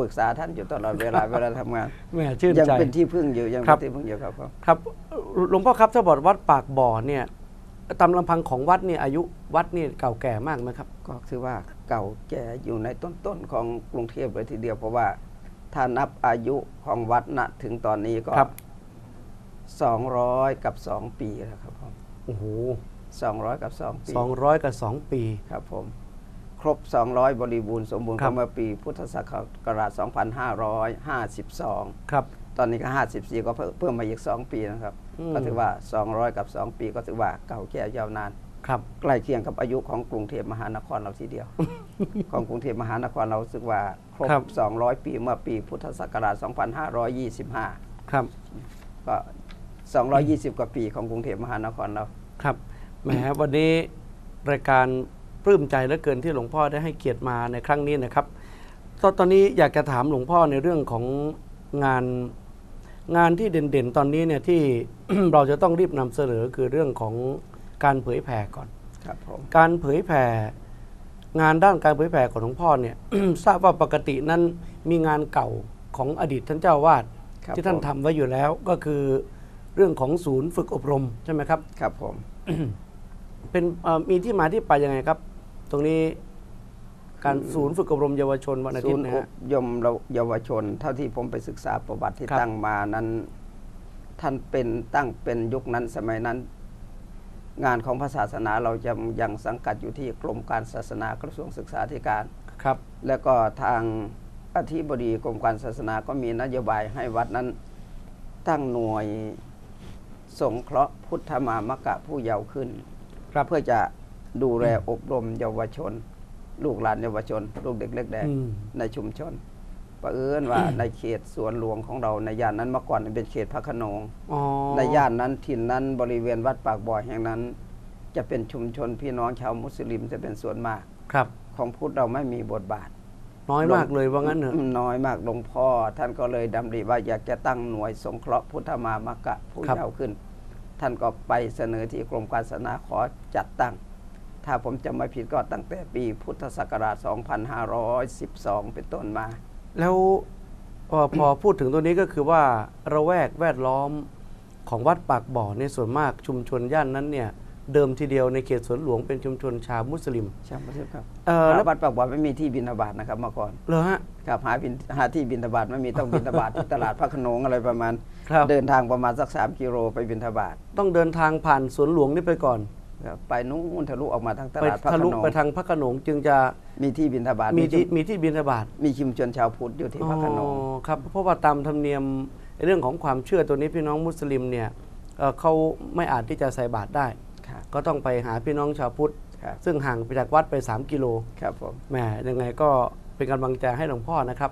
ปรึกษาท่านอยู่ตลอดเวลาเวลาทำงานแหม่ชื่นยังใจเป็นที่พึ่งอยู่ยังครัเป็นบที่พึ่งอยู่ครับผมครับหลวงพ่อครับถ้าบอกวัดปากบ่อเนี่ยตามลำพังของวัดเนี่ยอายุวัดนี่เก่าแก่มากไหมครับ ก็ถือว่าเก่าแก่อยู่ในต้นๆของกรุงเทพเลยทีเดียวเพราะว่าถ้านับอายุของวัดณถึงตอนนี้ก็ครับ สองร้อยกับสองปีแล้วครับผมโอ้โหสองร้อยกับสองปีสองร้อยกับสองปี ครับผม ครบ 200 บริบูรณ์สมบูรณ์ครับเข้ามาปีพุทธศักราช 2552 ครับ ตอนนี้ก็ 54 ก็เพิ่มเพิ่มมาอีก 2 ปีนะครับ อืม ก็ถือว่า 200 กับ 2 ปีก็ถือว่าเก่าแก่ยาวนาน ครับ ใกล้เคียงกับอายุของกรุงเทพมหานครเราทีเดียว ของกรุงเทพมหานครเรารู้สึกว่าครบ ครับ 200 ปีเมื่อปีพุทธศักราช 2525 ครับก็ 220 กว่าปีของกรุงเทพมหานครเรา ครับแหมวันนี้รายการ ปลื้มใจเหลือเกินที่หลวงพ่อได้ให้เกียรติมาในครั้งนี้นะครับตอนตอนนี้อยากจะถามหลวงพ่อในเรื่องของงานงานที่เด่นๆ ตอนนี้เนี่ยที่ เราจะต้องรีบนำเสนอคือเรื่องของการเผยแผ่ก่อน ครับผมการเผยแผ่งานด้านการเผยแผ่ของหลวงพ่อเนี่ย ทราบว่าปกตินั้นมีงานเก่าของอดีตท่านเจ้าวาดครับที่ท่านผมทำไว้อยู่แล้วก็คือเรื่องของศูนย์ฝึกอบรมใช่ไหมครับ ครับผมเป็นเอ่อมีที่มาที่ไปยังไงครับ ตรงนี้การศูนย์ฝึกอบรมเยาวชนวันอาศูทิตนย์ย์นะอฮะบรมเราเยาวชน เท่าที่ผมไปศึกษาประวัติที่ครับ ตั้งมานั้น ท่านเป็นตั้งเป็นยุคนั้นสมัยนั้น งานของพระศาสนาเราจะยังสังกัดอยู่ที่กรมการศาสนากระทรวงศึกษาธิการ ครับ แล้วก็ทางอธิบดีกรมการศาสนาก็มีนโยบายให้วัดนั้น ตั้งหน่วยสงเคราะห์พุทธมามกะผู้เยาว์ขึ้น ครับ เพื่อจะ ดูแลอบรมเยาวชน ลูกหลานเยาวชน ลูกเด็กเล็กแดงอืมในชุมชนประเอิญว่าในเขตสวนหลวงของเราในย่านนั้นเมื่อก่อนเป็นเขตพระโขนงอ๋อในย่านนั้นถิ่นนั้นบริเวณวัดปากบ่อแห่งนั้น จะเป็นชุมชนพี่น้องชาวมุสลิมจะเป็นส่วนมากครับ ของพุทธเราไม่มีบทบาท น้อยมากเลยว่างั้นเถอะน้อยมากหลวงพ่อ ท่านก็เลยดำริว่าอยากจะตั้งหน่วยสงเคราะห์พุทธมามกะผู้ครับเยาว์ขึ้น ท่านก็ไปเสนอที่กรมการศาสนาขอจัดตั้ง ถ้าผมจำไม่ผิดก็ตั้งแต่ปีพุทธศักราช 2512 เป็นต้นมา แล้วพอพอพูดถึงตัวนี้ก็คือว่าระแวกแวดล้อมของวัดปากบ่อในยส่วนมากชุมชนย่านนั้นเนี่ยเดิมทีเดียวในเขตสวนหลวงเป็นชุมชนชาวมุสลิมใช่ไหมครับเออแล้ววัดปากบ่อไม่มีที่บินทบาทนะครับเมื่อก่อนเหรอฮะครับหาบินหาที่บินทบาทไม่มีต้องบินทบาทที่ตลาดพระโขนงอะไรประมาณครับเดินทางประมาณสัก3กิโลไปบินทบาท ต้องเดินทางผ่านสวนหลวงนี่ไปก่อนครับ ไปนู้นทะลุออกมาทางตไปลาดพระทะโขลุนงไปทางพระโขนงจึงจะมีที่บินทบาทมีที่ชุมีที่บิณฑบาตมีชุมชนชาวพุทธอยู่ที่พระโขนงอ๋อครับเพราะว่าตามธรรมเนียมเรื่องของความเชื่อตัวนี้พี่น้องมุสลิมเนี่ยเอ่อเขาไม่อาจที่จะใส่บาตรได้ ครับก็ต้องไปหาพี่น้องชาวพุทธ ครับ ซึ่งห่างไปจากวัดไป 3 กิโล ครับผม แหมยังไงก็เป็นกำลังใจให้หลวงพ่อนะครับ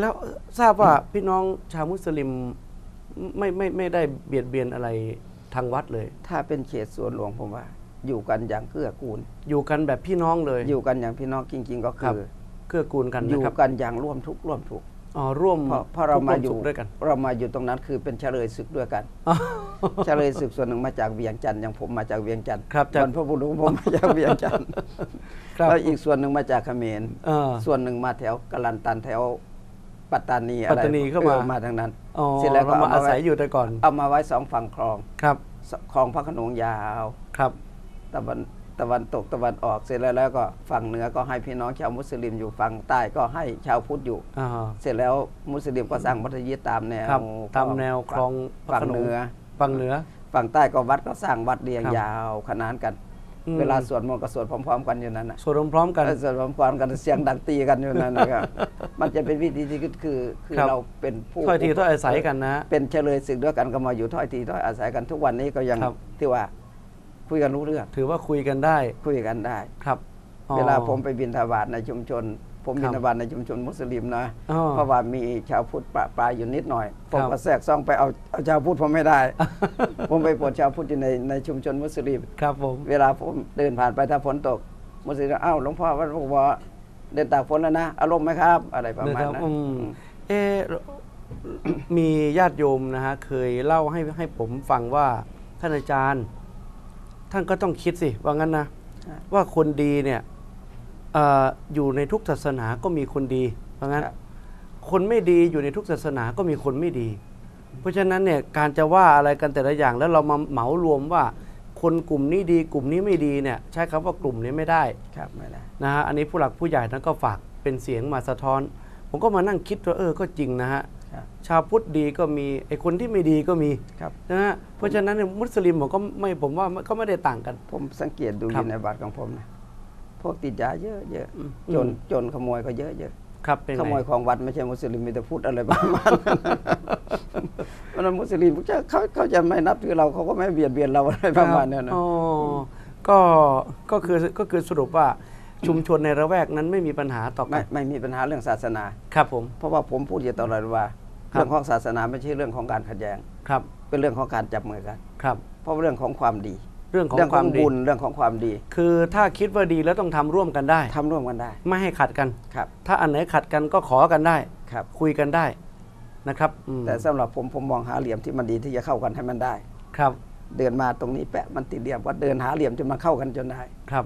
แล้วเอ่อทราบว่าพี่น้องชาวมุสลิมไม่ไม่ไม่ได้เบียดเบียนอะไรทางวัดเลย ถ้าเป็นเขตสวนหลวงผมว่า อยู่กันอย่างเกื้อกูล อยู่กันแบบพี่น้องเลย อยู่กันอย่างพี่น้องจริง ๆ ก็ครัคืบอเกื้อกูลกันอนะยู่ครับกันอย่างร่วมทุกข์ร่วมทุกข์อ๋อร่วมเพราะเพราะเรามาอยู่ทุกข์ร่วสุขด้วยกันเรามาอยู่ตรงนั้นคือเป็นเฉลยศึกด้วยกันเฉลยศึกส่วนหนึ่งมาจากเวียงจันทร์อย่างผมมาจากเวียงจันทร์ครับจากบรรพบุรุษของผมมาจากเวียงจันทร์ครับแล้วอีกส่วนหนึ่งมาจากเขมรเออส่วนหนึ่งมาแถวกะลันตันแถวปัตตานีอะไรปัตตานีเข้ามาออมาทางนั้นอ๋อเสร็จแล้วก็เรามาเอาอามาไว้ศัยอยู่แต่ก่อน เอามาไว้สองฝั่งคลองครับคลองพระโขนงยาวครับ ตะวันตะวันตกตะวันออกเสร็จแล้วแล้วก็ฝั่งเหนือก็ให้พี่น้องชาวมุสลิมอยู่ฝั่งใต้ก็ให้ชาวพุทธอยู่ อ่า เสร็จแล้วมุสลิมก็สร้างมัสยิดตามแนวครับตามแนวคลองพระฝั่งโขนงเหนือ ฝั่งเหนือ ฝั่งใต้ก็วัดก็สร้างวัดเรียงครับยาวขนานกัน อืม เวลาสวดมนต์ก็สวดพร้อม ๆ กันอยู่นั้นนะสวดพร้อมๆกัน เออสวดพร้อมๆกันเสียงดังตีกันอยู่นั้นนะครับ มันจะเป็นวิธีที่คือคือครับ เราเป็นผู้ ถ้อยทีถ้อยอาศัยกันนะ เป็นเฉลยศึกด้วยกันก็มาอยู่ถ้อยทีถ้อยอาศัยกันทุกวันนี้ก็ยังครับที่ว่า คุยกันรู้เรื่องถือว่าคุยกันได้คุยกันได้ครับอ๋อเวลาผมไปบินทบาทในชุมชน ผมครับบินทบาทในชุมชนมุสลิมนะอ๋อเพราะว่ามีชาวพุทธปะปลายอยู่นิดหน่อย ผมครับก็แทรกซ่องไปเอาเอาชาวพุทธผมไม่ได้ ผมไปปวดชาวพุทธอยู่ในในชุมชนมุสลิมครับผมเวลาผมเดินผ่านไปถ้าฝนตก มุสลิมก็อ้าวหลวงพ่อวัดบอกว่าเดินตากฝนแล้วนะอารมณ์ไหมครับ อะไรประมาณนะครับนั้นอืมเอะมีญาติโยมนะฮะเคยเล่าให้ให้ผมฟังว่าท่านอาจารย์ ท่านก็ต้องคิดสิว่างั้นนะครับว่าคนดีเนี่ยเอออยู่ในทุกศาสนาก็มีคนดีเพราะงั้นครับคนไม่ดีอยู่ในทุกศาสนาก็มีคนไม่ดี เพราะฉะนั้นเนี่ยการจะว่าอะไรกันแต่ละอย่างแล้วเรามาเหมารวมว่า คนกลุ่มนี้ดีกลุ่มนี้ไม่ดีเนี่ยใช้คำว่ากลุ่มนี้ไม่ได้ครับไม่ได้นะฮะอันนี้ผู้หลักผู้ใหญ่นั้นก็ฝากเป็นเสียงมาสะท้อน ผมก็มานั่งคิดว่าเออก็จริงนะฮะครับ ชาวพุทธดีก็มีไอ้คนที่ไม่ดีก็มีครับนะฮะเพราะฉะนั้นเนี่ยมุสลิมผมก็ไม่ผมว่าก็ไม่ได้ต่างกัน ผมสังเกตดูอครับยู่ในบัตรของผมนะพวกติดยาเยอะเยอะอืมจนจนขโมยก็เยอะเยอะครับเป็นไงขโมยของวัดไม่ใช่มุสลิมมีแต่พูดอะไรประมาณนั้นเพราะฉะนั้นมุสลิมเขาจะเขาเขาจะไม่นับถือเราเขาก็ไม่เบียดเบียนเราอะไรประมาณนั้นนะอ๋อก็ก็คือก็คือสรุปว่าชุมชนในระแวกนั้นไม่มีปัญหาต่อกัไม่นไม่มีปัญหาเรื่องศาสนา ครับผม เพราะว่าผมพูดอยู่ตลอดว่าครับ เรื่องของศาสนาไม่ใช่เรื่องของการขัดแย้งครับ เป็นเรื่องของการจับมือกันครับเพราะเรื่องของความดี เรื่องของเรื่องคขวาอมงดีบุญเรื่องของความดี คือถ้าคิดว่าดีแล้วต้องทำร่วมกันได้ทำร่วมกันได้ ไม่ให้ขัดกันครับ ถ้าอันไหนขัดกันก็ขอกันได้ครับคุยกันได้นะครับอืมแต่สำหรับผมผมมองหาเหลี่ยมที่มันดีที่จะเข้ากันให้มันได้ครับ เดินมาตรงนี้แปะมันติดเหลี่ยมว่าเดินหาเหลี่ยมจนมันเข้ากันจนได้ครับ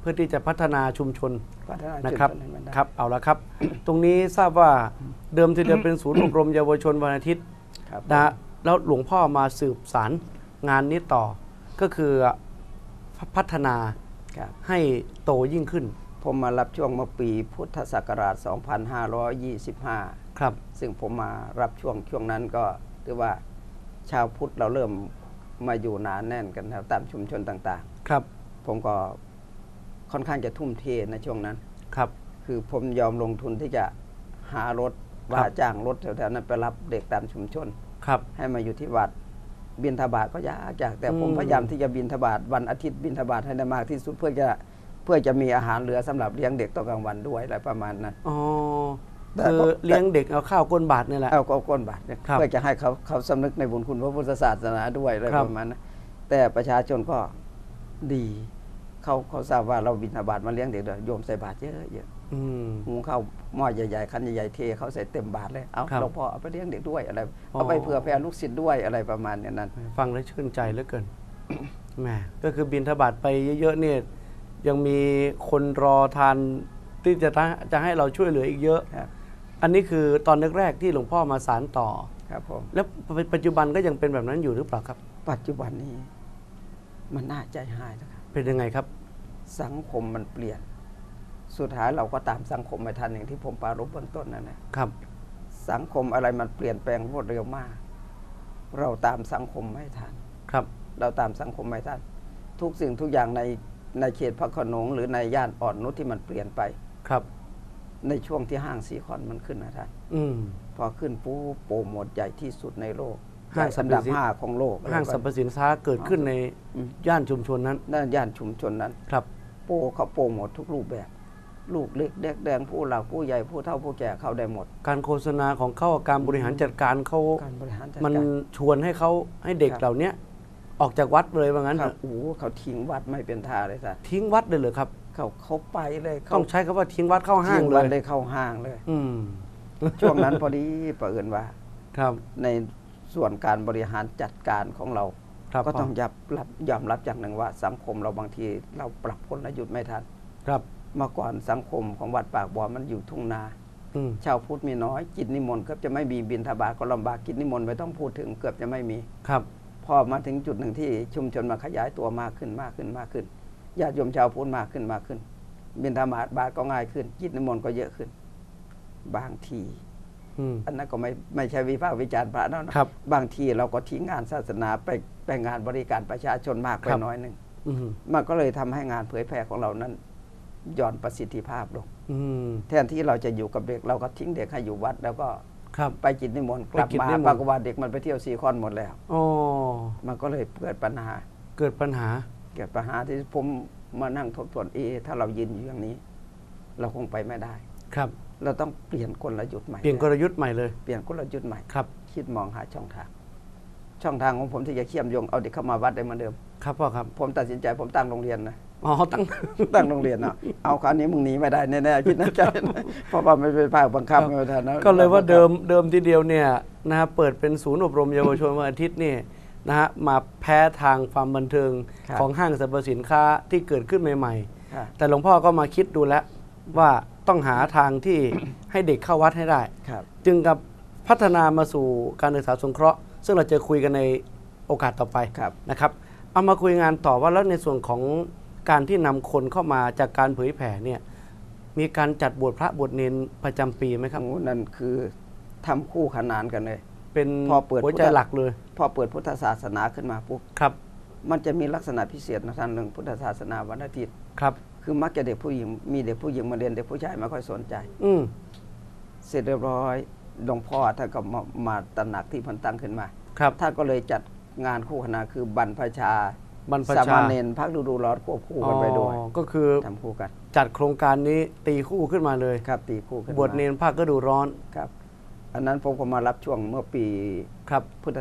เพื่อที่จะพัฒนาชุมชนพัฒนานะชุมครับชนให้มันได้ ครับเอาละครับ ตรงนี้ทราบว่าเดิมทีเดียวเป็นศูนย์อบรมเยาวชนวันอาทิตย์ครับนะฮะแล้วหลวงพ่อมาสืบสารงานนี้ต่อ ก็คือพัฒนาครับ ให้โตยิ่งขึ้นผมมารับช่วงเมื่อปีพุทธศักราช 2525 ครับ ซึ่งผมมารับช่วงช่วงนั้นก็ถือว่าชาวพุทธเราเริ่มมาอยู่หนาแน่นกันครับตามชุมชนต่างครับ ๆ ผมก็ ค่อนข้างจะทุ่มเทในช่วงนั้น ครับ คือผมยอมลงทุนที่จะหารถว่าจ้างรถแถวๆนั้นไปรับเด็กตามชุมชน ครับ ให้มาอยู่ที่วัดบินทบาทก็ยากยากแต่ผมอืมพยายามที่จะบินทบาทวันอาทิตย์บินทบาทให้ได้มากที่สุดเพื่อจะเพื่อจะมีอาหารเหลือสำหรับเลี้ยงเด็กตอนกลางวันด้วยอะไรประมาณนั้นอ๋อแต่คือก็เลี้ยงเด็กเอาข้าวก้นบาทนี่แหละเอาก็ก้นบาทเนี่ยครับเพื่อจะให้เขาเขาสำนึกในบุญคุณพระพุทธศาสนาด้วยอะไรครับประมาณนั้นแต่ประชาชนก็ดี เขาเขาทราบว่าเราบินทบาทมาเลี้ยงเด็กด้วยโยมใส่บาตรเยอะเยอะอืมหุงข้าวหม้อใหญ่ๆคันใหญ่ๆเทเขาใส่เต็มบาทเลยเอาครับหลวงพ่อเอาไปเลี้ยงเด็กด้วยอะไรอ๋อเอาไปเผื่อแผ่ลูกศิษย์ด้วยอะไรประมาณอย่างนั้น ฟังแล้วชื่นใจเหลือเกินแหมก็คือบินทบาทไปเยอะๆเนี่ยยังมีคนรอทานที่จะทะจะให้เราช่วยเหลืออีกเยอะครับอันนี้คือตอนแรกๆที่หลวงพ่อมาสารต่อครับผมแล้วปัจจุบันก็ยังเป็นแบบนั้นอยู่หรือเปล่าครับ ปัจจุบันนี้ มันน่าใจหายนะครับ เป็นยังไงครับ สังคมมันเปลี่ยน สุดท้ายเราก็ตามสังคมไม่ทันอย่างที่ผมปรารบเบื้องต้นนั่นนะครับ สังคมอะไรมันเปลี่ยนแปลงรวดเร็วมาก เราตามสังคมไม่ทันครับ เราตามสังคมไม่ทันทุกสิ่งทุกอย่างในในเขตพระโขนงหรือในย่านอ่อนนุชที่มันเปลี่ยนไปครับ ในช่วงที่ห้างซีคอนมันขึ้นนะท่านอืมพอขึ้นปุ๊บโปรโมทใหญ่ที่สุดในโลก ห้างสรรพอันดับสินห้าของโลกห้างสรรพสินค้าเกิดขึ้นในอืมย่านชุมชนนั้นนั่นย่านชุมชนนั้นครับ โปรเขาโปรโมททุกรูปแบบ ลูกเล็กเด็กแดงผู้หลักผู้ใหญ่ผู้เฒ่าผู้แก่เข้าได้หมด การโฆษณาของเขาการบริหารจัดการเขาการบริหารจัดมันการชวนให้เขาให้เด็กครับเหล่าเนี้ยออกจากวัดเลยว่างั้นคเถรับอะโอ้โหเขาทิ้งวัดไม่เป็นท่าเลยสัทิ้งวัดเลยเหรอครับ เขาเขาไปเลยเขาต้องใช้คำว่าทิ้งวัดเข้าห้างทิ้เลวัดยเลยเข้าห้างเลย อืมช่วงนั้นพอดีเปิดว่า ครับ ใน ส่วนการบริหารจัดการของเราครับก็ต้องพ่ยับรับยอมรับอย่างหนึ่งว่า สังคมเราบางทีเราปรับกลยุทธ์ไม่ทันครับเมื่อก่อนสังคมของวัดปากบ่อมันอยู่ทุ่งนาอืมชาวพุทธมีน้อยกิจนิมนต์เกือบจะไม่มีบินทบาทก็ลำบากกิจนิมนต์ไม่ต้องพูดถึงเกือบจะไม่มีครับพอมาถึงจุดหนึ่งที่ชุมชนมาขยายตัวมากขึ้นมากขึ้นมากขึ้นญาติโยมชาวพุทธมากขึ้นมากขึ้น บินธบาตบาทก็ง่ายขึ้นกิจนิมนต์ก็เยอะขึ้น บางที อืมอันนั้นก็ไม่ไม่ใช่วิพากษ์วิจารณ์พระนะนะครับบางทีเราก็ทิ้งงานศาสนาไปไปงานบริการประชาชนมากไปครับน้อยหนึ่งอืมมันก็เลยทำให้งานเผยแพร่ของเรานั้นย่อนประสิทธิภาพลงอืมแทนที่เราจะอยู่กับเด็กเราก็ทิ้งเด็กให้อยู่วัด แล้วก็ครับไปกิจนิมนต์กลับไปกิจมานิมนต์ปรากฏว่าเด็กมันไปเที่ยวซีคอนหมดแล้วอ๋อมันก็เลยเกิดปัญหา เกิดปัญหา เกิดปัญหาที่ผมมานั่งทบทวนเอะถ้าเรายืนอยู่อย่างนี้ เราคงไปไม่ได้ ครับ เราต้องเปลี่ยนกลยุทธ์ใหม่เปลี่ยนกลยุทธ์ใหม่เลยเปลี่ยนกลยุทธ์ใหม่ครับ คิดมองหาช่องทาง ช่องทางของผมที่จะเชื่อมโยงเอาเด็กเข้ามาวัดได้เหมือนเดิม ครับพ่อครับ ผมตัดสินใจผมตั้งโรงเรียนนะอ๋อตั้งตั้งโรงเรียนนะเอาคราวนี้มึงหนีไม่ได้แน่ๆคิดในใจนะเพราะว่าไม่เป็นภาคบังคับครับไม่ทันนะก็เลยว่าเดิมเดิมทีเดียวเนี่ยนะฮะเปิดเป็นศูนย์อบรมเยาวชนวันอาทิตย์นี่นะฮะมาแพ้ทางความบันเทิงครับของห้างสรรพสินค้าที่เกิดขึ้นใหม่ค่ะๆแต่หลวงพ่อก็มาคิดดูแล้วว่า ต้องหาทางที่ให้เด็กเข้าวัดให้ได้ ครับ จึงกับพัฒนามาสู่การศึกษาสงเคราะห์ ซึ่งเราจะคุยกันในโอกาสต่อไปครับ นะครับเอามาคุยงานต่อว่าแล้วในส่วนของการที่นำคนเข้ามาจากการเผยแผ่เนี่ยมีการจัดบวชพระบวชเนนประจำปีไหมครับ โอ้นั่นคือทำคู่ขนานกันเลย เป็นพอเปิดหัวใจพุทธ หลักเลยพอเปิดพุทธศาสนาขึ้นมาปุ๊บครับมันจะมีลักษณะพิเศษนะท่านหนึ่งพุทธศาสนาวันอาทิตย์ ครับ คือมักจะเด็กผู้หญิงมีเด็กผู้หญิงมาเรียนเด็กผู้ชายไม่ค่อยสนใจ อืมเสร็จเรียบร้อยหลวงพ่อท่านก็มามาตระหนักที่พันตั้งขึ้นมาครับท่านก็เลยจัดงานคู่ขนานคือบรรพชาบรรพสาชามเณรพักฤดูร้อนควบคู่กันไปด้วยอ๋อก็คือทำคู่กัน จัดโครงการนี้ตีคู่ขึ้นมาเลยครับ ตีคู่ขึ้นมาบวชเนนภาคก็ดูร้อนครับ อันนั้นผมก็มารับช่วงเมื่อปีครับพุทธ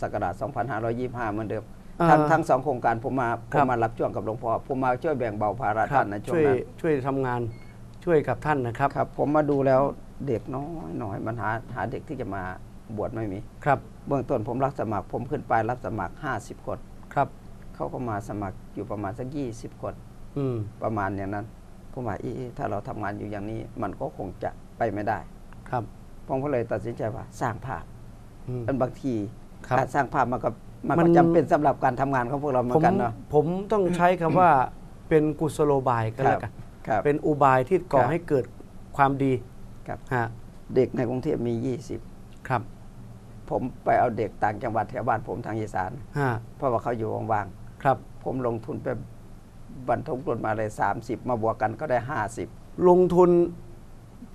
ศักราช 2525 เหมือนเดิมอ่า ทั้งทั้งสองโครงการผมมาผครัมบมารับช่วงกับหลวงพ่อผมมาช่วยแบ่งเบาภาระครัท่าบนในช่วงช่วยนั้นช่วยทำงานช่วยกับท่านนะครับครับ ผมมาดูแล้วเด็กน้อยน้อยมันหาหาเด็กที่จะมาบวชไม่มีครับเบื้องต้นผมรับสมัคร ผมขึ้นไปรับสมัคร 50 คนครับเขาก็มาสมัครอยู่ประมาณสัก20คนอืมประมาณอย่างนั้นผมว่าเอ๊ะถ้าเราทำงานอยู่อย่างนี้ มันก็คงจะไปไม่ได้ ครับผมก็เลยตัดสินใจว่า สร้างภาพอืมอันบางทีครับการสร้างภาพมันก็ มันมัก็นจำเป็นสำหรับการทำงานของพวกเราเหมืผอมนกันเนาะผมต้องใช้คำว่าเป็นกุศโลบายก็แล้วกันครับเป็นอุบายที่ก่อครับให้เกิดความดีครับฮะเด็กในกรุงเทพมีครับ20ผมไปเอาเด็กต่างจังหวัดแถวบ้านผมทางอีสานฮะเพราะว่าเขาอยู่ว่างครับๆผมลงทุนไปบรรทุกรถมาเลย 30 มาบวกกันก็ได้ 50 ลงทุน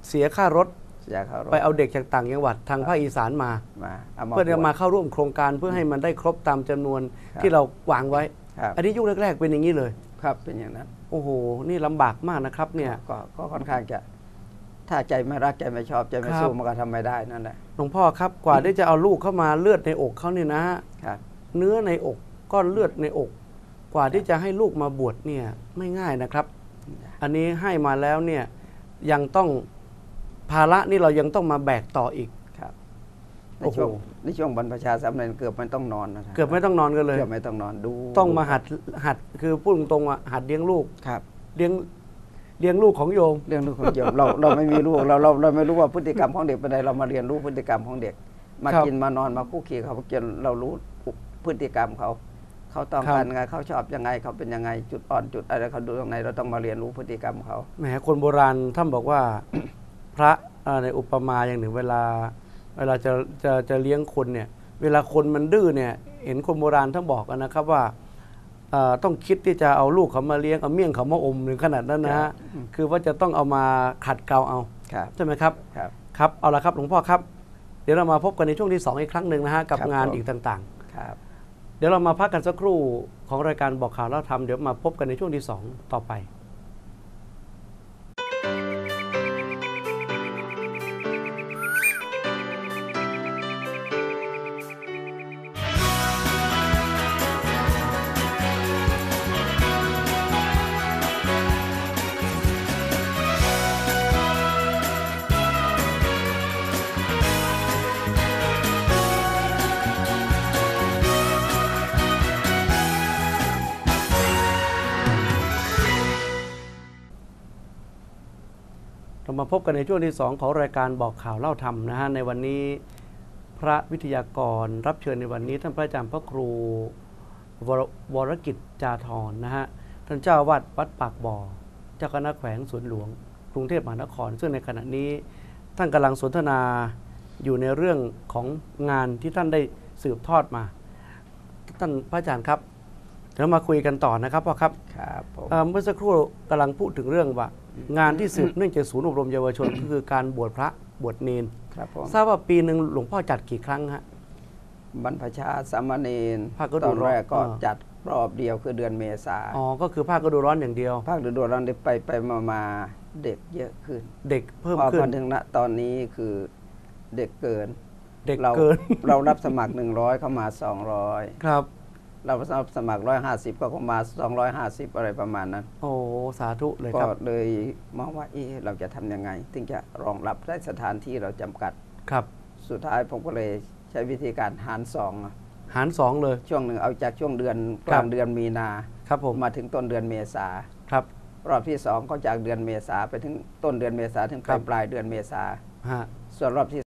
เสียค่ารถ เสียเขารถไปเอาเด็กจากต่างจังหวัดทางภาคอีสานมามาเอามาเพื่อจะบวชมาเข้าร่วมโครงการเพื่อให้มันได้ครบตามจำนวนครับที่เราวางไว้ครับอันนี้ยุคแรก ๆ เป็นอย่างนี้เลยครับเป็นอย่างนั้น โอ้โห นี่ลำบากมากนะครับ เนี่ยก็ก็ค่อนข้างจะถ้าใจไม่รักใจไม่ชอบใจไม่ครับสู้มันก็ทำไม่ได้นั่นแหละหลวงพ่อครับกว่าที่จะเอาลูกเข้ามาเลือดในอกเขาเนี่ยนะฮะครับเนื้อในอกก้อนเลือดในอก กว่าที่จะให้ลูกมาบวชเนี่ยไม่ง่ายนะครับ อันนี้ให้มาแล้วเนี่ยยังต้อง ภาระนี่เรายังต้องมาแบกต่ออีก ครับในโอ้โห ช่วงในช่วงบรรพชาสามเณรเกือบไม่ต้องนอนนะเกือบไม่ต้องนอนกันเลย เกือบไม่ต้องนอนดูต้องมาหัดหัดคือพูดตรงๆว่าหัดเลี้ยงลูกครับ เลี้ยงเลี้ยงลูกของโยม เรื่องลูกคนเดียวเราเราไม่มีลูกเราเราเราไม่รู้ว่าพฤติกรรมของเด็กเป็นไงเรามาเรียนรู้พฤติกรรมของเด็ก มาครับกินมานอนมาคุกคีเขาจนเรารู้พฤติกรรมเขาเขาต้องครับ การไงเขาชอบยังไงเขาเป็นยังไงจุดอ่อนจุดอะไรเขาดูตรงไหนเราต้องมาเรียนรู้พฤติกรรมเขา แหมคนโบราณท่านบอกว่า พระเอ่อในอุปมาอย่างหนึ่งเวลา เวลาจะจะจะเลี้ยงคนเนี่ยเวลาคนมันดื้อเนี่ยเห็นคนโบราณท่านบอกกันนะครับว่าเอ่อต้องคิดที่จะเอาลูกเขามาเลี้ยงเอาเมี่ยงเขามาอมถึงขนาดนั้นนะฮะคือว่าจะต้องเอามาขัดเกลาเอาครับใช่ไหมครับครับครับเอาละครับหลวงพ่อครับ เดี๋ยวเรามาพบกันในช่วงที่ 2 อีกครั้งหนึ่งนะฮะกับครับงานผมอีกต่างครับๆเดี๋ยวเรามาพักกันสักครู่ของรายการบอกข่าวแล้วทำเดี๋ยวมาพบกันในช่วงที่ 2 ต่อไป เรามาพบกันในช่วงที่ 2 ของรายการบอกข่าวเล่าธรรมนะฮะในวันนี้พระวิทยากรรับเชิญในวันนี้ท่านพระอาจารย์พระครูวรวรกิจจาธรนะฮะท่านเจ้าวาดวัดปากบ่อ เจ้าคณะแขวงสวนหลวง กรุงเทพมหานคร ซึ่งในขณะนี้ท่านกำลังสนทนาอยู่ในเรื่องของงานที่ท่านได้สืบทอดมา ท่านพระอาจารย์ครับเดี๋ยวมาคุยกันต่อนะครับพ่อครับครับผ เอ่อเมื่อสักครู่กำลังพูดถึงเรื่องว่างานที่สืบเนื่องจากศูนย์อบรมเยาวชนก็คือการบวชพระบวชเนนครับผมทราบว่าปีหนึ่งหลวงพ่อจัดกี่ครั้งฮะบรรพชาสามเณรภาคฤดูตอนแรกก็ร้อนจัดรอบเดียวคือเดือนเมษาอ๋อ ก็คือภาคฤดูร้อนอย่างเดียว ภาคฤดูร้อนได้ไปไปมามาเด็กเยอะขึ้น เด็กเพิ่มพอขึ้นมาถึงณตอนนี้คือเด็กเกิน เด็กเราเกิน เรารับสมัคร 100 เข้ามา 200 ครับ เรารับสมัคร 150 ก็เข้ามา 250 อะไรประมาณนั้น โอ้ สาธุเลยก็ครับ เลยมองว่าเอ๊ะเราจะทำยังไงถึงจะรองรับได้สถานที่เราจำกัด ครับ สุดท้ายผมก็เลยใช้วิธีการหารสองอะหารสองเลย ช่วงหนึ่งเอาจากช่วงเดือนคกรับลางเดือนมีนาครับผม มาถึงต้นเดือนเมษา ครับ รอบที่สองก็จากเดือนเมษาไปถึงต้นเดือนเมษาถึงปครัลายบปลายเดือนเมษาฮะ ส่วนรอบที่